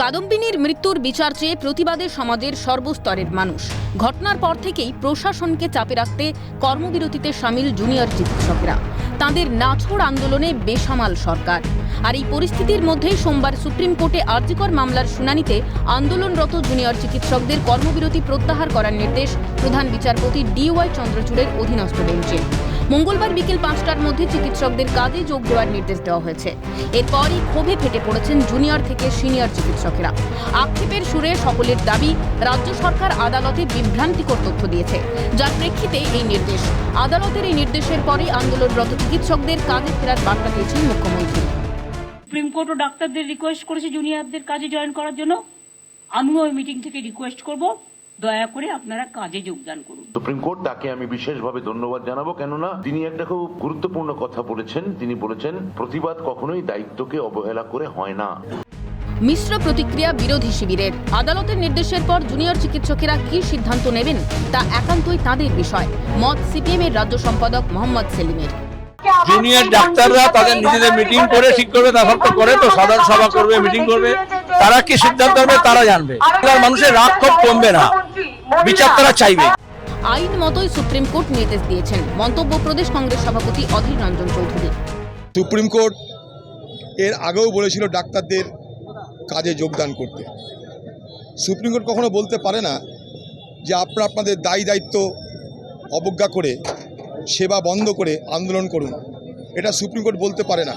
কাদম্বিনীর মৃত্যুর বিচার চেয়ে প্রতিবাদে সমাজের সর্বস্তরের মানুষ। ঘটনার পর থেকেই প্রশাসনকে চাপে রাখতে কর্মবিরতিতে সামিল জুনিয়র চিকিৎসকরা। তাদের নাছোড় আন্দোলনে বেসামাল সরকার। আর এই পরিস্থিতির মধ্যেই সোমবার সুপ্রিম কোর্টে আর্জিকর মামলার শুনানিতে আন্দোলনরত জুনিয়র চিকিৎসকদের কর্মবিরতি প্রত্যাহার করার নির্দেশ প্রধান বিচারপতি ডিওয়াই চন্দ্রচূড়ের অধীনস্থ বেঞ্চে। মঙ্গলবার বিকেল পাঁচটার মধ্যে চিকিৎসকদের কাজে যোগ দেওয়ার নির্দেশ দেওয়া হয়েছে। এরপরই ক্ষোভে ফেটে পড়েছেন জুনিয়র থেকে সিনিয়র চিকিৎসকেরা। আক্ষেপের সুরে সকলের দাবি, রাজ্য সরকার আদালতে বিভ্রান্তিকর তথ্য দিয়েছে। যার প্রেক্ষিতে এই নির্দেশ। আদালতের এই নির্দেশের পরে আন্দোলনরত চিকিৎসকদের কাজে ফেরার বার্তা দিয়েছেন মুখ্যমন্ত্রী। সুপ্রিম কোর্ট ও ডাক্তারদের রিকোয়েস্ট করেছে জুনিয়রদের কাজে জয়েন করার জন্য। আমিও ওই মিটিং থেকে রিকোয়েস্ট করব। দয়া করে আপনারা কাজে যোগদান করুন। সুপ্রিম কোর্ট তাকে আমি বিশেষভাবে ধন্যবাদ জানাব কেননা তিনি একটা খুব গুরুত্বপূর্ণ কথা বলেছেন। তিনি বলেছেন প্রতিবাদ কখনোই দায়িত্বকে অবহেলা করে হয় না। মিশ্র প্রতিক্রিয়া বিরোধী শিবিরের। আদালতের নির্দেশের পর জুনিয়র চিকিৎসকেরা কি সিদ্ধান্ত নেবেন তা একান্তই তাদের বিষয়। মত সিপিএম এর রাজ্য সম্পাদক মোহাম্মদ সেলিমের। জুনিয়র ডাক্তাররা তাদের নিজেদের মিটিং করে ঠিক করবে তারপর তো করে তো সাধারণ সভা করবে মিটিং করবে। তারা কি সিদ্ধান্ত হবে তারা জানবে। মানুষের রাগ ক্ষোভ কমবে না। বিচার তারা চাইবে। আইন মতোই সুপ্রিম কোর্ট নির্দেশ দিয়েছেন। মন্তব্য প্রদেশ কংগ্রেস সভাপতি অধীর রঞ্জন চৌধুরী। সুপ্রিম কোর্ট এর আগেও বলেছিল ডাক্তারদের কাজে যোগদান করতে। সুপ্রিম কোর্ট কখনো বলতে পারে না যে আপনারা আপনাদের দায়ী দায়িত্ব অবজ্ঞা করে সেবা বন্ধ করে আন্দোলন করুন। এটা সুপ্রিম কোর্ট বলতে পারে না।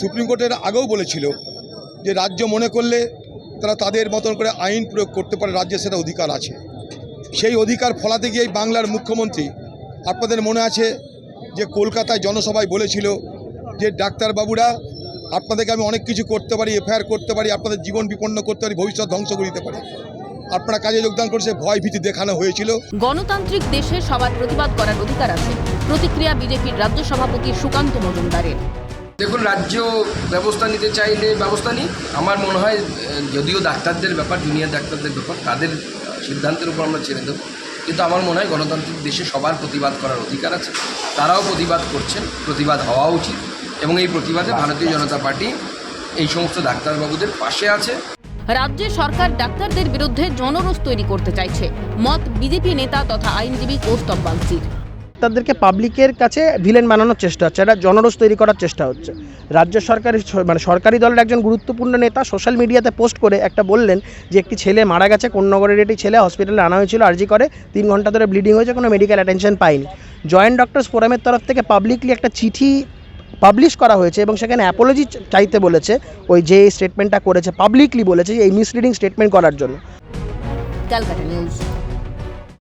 সুপ্রিম কোর্টের আগেও বলেছিল যে রাজ্য মনে করলে তারা তাদের মতন করে আইন প্রয়োগ করতে পারে রাজ্যের সেটা অধিকার আছে। সেই অধিকার ফলাতে গিয়েই বাংলার মুখ্যমন্ত্রী আপনাদের মনে আছে যে কলকাতায় জনসভায় বলেছিল যে ডাক্তারবাবুরা আপনাদেরকে আমি অনেক কিছু করতে পারি এফআইআর করতে পারি আপনাদের জীবন বিপন্ন করতে পারি ভবিষ্যৎ ধ্বংস করে দিতে পারি। আপনারা কাজে যোগদান করেছে ভয় ভীতি দেখানো হয়েছিল। গণতান্ত্রিক দেশে সবার প্রতিবাদ করার অধিকার আছে। প্রতিক্রিয়া বিজেপির রাজ্য সভাপতি সুকান্ত মজুমদারের। দেখুন রাজ্য ব্যবস্থা নিতে চাইলে ব্যবস্থা নিই। আমার মনে হয় যদিও ডাক্তারদের ব্যাপার জুনিয়র ডাক্তারদের ব্যাপার তাদের সিদ্ধান্তের উপর আমরা ছেড়ে দেবো কিন্তু আমার মনে হয় গণতান্ত্রিক দেশে সবার প্রতিবাদ করার অধিকার আছে। তারাও প্রতিবাদ করছেন, প্রতিবাদ হওয়া উচিত এবং এই প্রতিবাদে ভারতীয় জনতা পার্টি এই সমস্ত ডাক্তারবাবুদের পাশে আছে। রাজ্যে সরকার ডাক্তারদের বিরুদ্ধে জনরোষ তৈরি করতে চাইছে। মত বিজেপি নেতা তথা আইনজীবী কৌস্তব বাগচির। তাদেরকে পাবলিকের কাছে ভিলেন বানানোর চেষ্টা হচ্ছে, একটা জনরোষ তৈরি করার চেষ্টা হচ্ছে। রাজ্য সরকারের মানে সরকারি দলের একজন গুরুত্বপূর্ণ নেতা সোশ্যাল মিডিয়াতে পোস্ট করে একটা বললেন যে একটি ছেলে মারা গেছে, কোন নগরের একটি ছেলে হসপিটালে আনা হয়েছিল আর্জি করে তিন ঘণ্টা ধরে ব্লিডিং হয়েছে, কোনো মেডিকেল অ্যাটেনশন পায়নি। জয়েন্ট ডক্টরস ফোরামের তরফ থেকে পাবলিকলি একটা চিঠি পাবলিশ করা হয়েছে এবং সেখানে অ্যাপোলজি চাইতে বলেছে, ওই যে স্টেটমেন্টটা করেছে পাবলিকলি বলেছে এই মিসলিডিং স্টেটমেন্ট করার জন্য। ক্যালকাটা নিউজ।